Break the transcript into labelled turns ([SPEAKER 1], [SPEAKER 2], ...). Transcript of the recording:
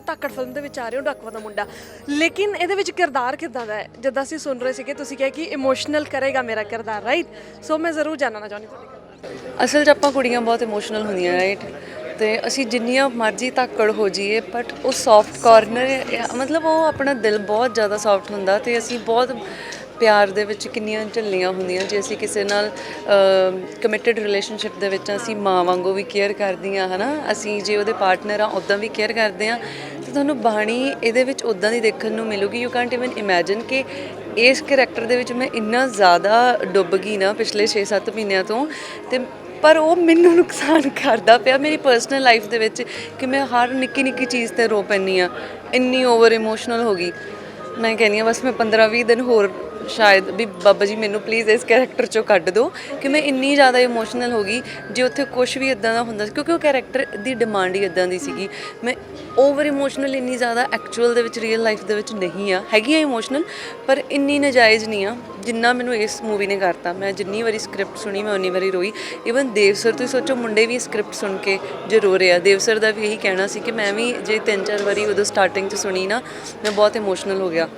[SPEAKER 1] ਧਾਕੜ film ਦੇ ਵਿੱਚ ਆ ਰਹੇ ਹੋ, ਡਾਕੂਆ ਦਾ ਮੁੰਡਾ। ਲੇਕਿਨ ਇਹਦੇ ਵਿੱਚ ਕਿਰਦਾਰ ਕਿਦਾਂ ਦਾ ਹੈ? ਜਿੱਦਾਂ ਅਸੀਂ ਸੁਣ ਰਹੇ ਸੀਗੇ, ਤੁਸੀਂ ਕਿਹਾ ਕਿ ਇਮੋਸ਼ਨਲ ਕਰੇਗਾ ਮੇਰਾ ਕਿਰਦਾਰ ਰਾਈਟ ਸੋ ਮੈਂ ਜ਼ਰੂਰ ਜਾਣਨਾ ਚਾਹੁੰਦੀ ਤੁਹਾਡੀ
[SPEAKER 2] ਅਸਲ 'ਚ ਆਪਾਂ ਕੁੜੀਆਂ ਬਹੁਤ ਇਮੋਸ਼ਨਲ ਹੁੰਦੀਆਂ ਰਾਈਟ ਤੇ ਅਸੀਂ ਜਿੰਨੀਆਂ ਮਰਜ਼ੀ ਧਾਕੜ ਹੋ ਜਾਈਏ ਬਟ ਉਹ ਸੌਫਟ ਕਾਰਨਰ ਮਤਲਬ ਉਹ ਆਪਣਾ ਦਿਲ ਬਹੁਤ ਜ਼ਿਆਦਾ ਸੌਫਟ ਹੁੰਦਾ ਤੇ ਅਸੀਂ ਬਹੁਤ ਪਿਆਰ ਦੇ ਵਿੱਚ ਕਿੰਨੀਆਂ ਝੱਲੀਆਂ ਹੁੰਦੀਆਂ ਜੇ ਅਸੀਂ ਕਿਸੇ ਨਾਲ ਕਮਿਟਡ ਰਿਲੇਸ਼ਨਸ਼ਿਪ ਦੇ ਵਿੱਚ ਅਸੀਂ ਮਾਂ ਵਾਂਗੂ ਵੀ ਕੇਅਰ ਕਰਦੀਆਂ, ਹਨਾ? ਅਸੀਂ ਜੇ ਉਹਦੇ ਪਾਰਟਨਰ ਆ ਉਦਾਂ ਵੀ ਕੇਅਰ ਕਰਦੇ ਆ। ਤੇ ਤੁਹਾਨੂੰ ਬਾਣੀ ਇਹਦੇ ਵਿੱਚ ਉਦਾਂ ਦੀ ਦੇਖਣ ਨੂੰ ਮਿਲੂਗੀ। ਯੂ ਕੈਨਟ ਇਵਨ ਇਮੇਜਿਨ ਕਿ ਇਸ ਕੈਰੈਕਟਰ ਦੇ ਵਿੱਚ ਮੈਂ ਇੰਨਾ ਜ਼ਿਆਦਾ ਡੁੱਬ ਗਈ ਨਾ ਪਿਛਲੇ 6-7 ਮਹੀਨਿਆਂ ਤੋਂ। ਤੇ ਪਰ ਉਹ ਮੈਨੂੰ ਨੁਕਸਾਨ ਕਰਦਾ ਪਿਆ। ਮੇਰੀ ਪਰਸਨਲ ਲਾਈਫ ਦੇ ਵਿੱਚ ਕਿ ਮੈਂ ਹਰ ਨਿੱਕੀ ਨਿੱਕੀ ਚੀਜ਼ ਤੇ ਰੋ ਪੈਂਦੀ ਆ। ਇੰਨੀ ਓਵਰ ਇਮੋਸ਼ਨਲ ਹੋ ਗਈ। ਮੈਂ ਕਹਿੰਦੀ ਆ, ਬਸ ਮੈਂ 15-20 ਦਿਨ ਹੋਰ ਸ਼ਾਇਦ ਵੀ ਬਾਬਾ ਜੀ ਮੈਨੂੰ ਪਲੀਜ਼ ਇਸ ਕੈਰੈਕਟਰ ਚੋਂ ਕੱਢ ਦਿਓ ਕਿ ਮੈਂ ਇੰਨੀ ਜ਼ਿਆਦਾ ਇਮੋਸ਼ਨਲ ਹੋ ਗਈ ਜੇ ਉੱਥੇ ਕੁਝ ਵੀ ਇਦਾਂ ਦਾ ਹੁੰਦਾ ਸੀ, ਕਿਉਂਕਿ ਉਹ ਕੈਰੈਕਟਰ ਦੀ ਡਿਮਾਂਡ ਹੀ ਇਦਾਂ ਦੀ ਸੀਗੀ। ਮੈਂ ਓਵਰ ਇਮੋਸ਼ਨਲ ਇੰਨੀ ਜ਼ਿਆਦਾ ਐਕਚੁਅਲ ਦੇ ਵਿੱਚ ਰੀਅਲ ਲਾਈਫ ਦੇ ਵਿੱਚ ਨਹੀਂ ਆ। ਹੈਗੀ ਆ ਇਮੋਸ਼ਨਲ ਪਰ ਇੰਨੀ ਨਜਾਇਜ਼ ਨਹੀਂ ਆ, ਜਿੰਨਾ ਮੈਨੂੰ ਇਸ ਮੂਵੀ ਨੇ ਕਰਤਾ। ਮੈਂ ਜਿੰਨੀ ਵਾਰੀ ਸਕ੍ਰਿਪਟ ਸੁਣੀ, ਮੈਂ ਉਨੀ ਵਾਰੀ ਰੋਈ। ਇਵਨ ਦੇਵ ਸਰ ਤੁਸੀਂ ਸੋਚੋ, ਮੁੰਡੇ ਵੀ ਸਕ੍ਰਿਪਟ ਸੁਣ ਕੇ ਜੇ ਰੋ ਰਹੇ ਆ। ਦੇਵ ਸਰ ਦਾ ਵੀ ਇਹੀ ਕਹਿਣਾ ਸੀ ਕਿ ਮੈਂ ਵੀ ਜੇ ਤਿੰਨ ਚਾਰ ਵਾਰੀ ਉਦੋਂ ਸਟਾਰਟਿੰਗ 'ਚ ਸੁਣੀ ਨਾ, ਮੈਂ ਬਹੁਤ ਇਮੋਸ਼ਨਲ ਹੋ ਗਿਆ।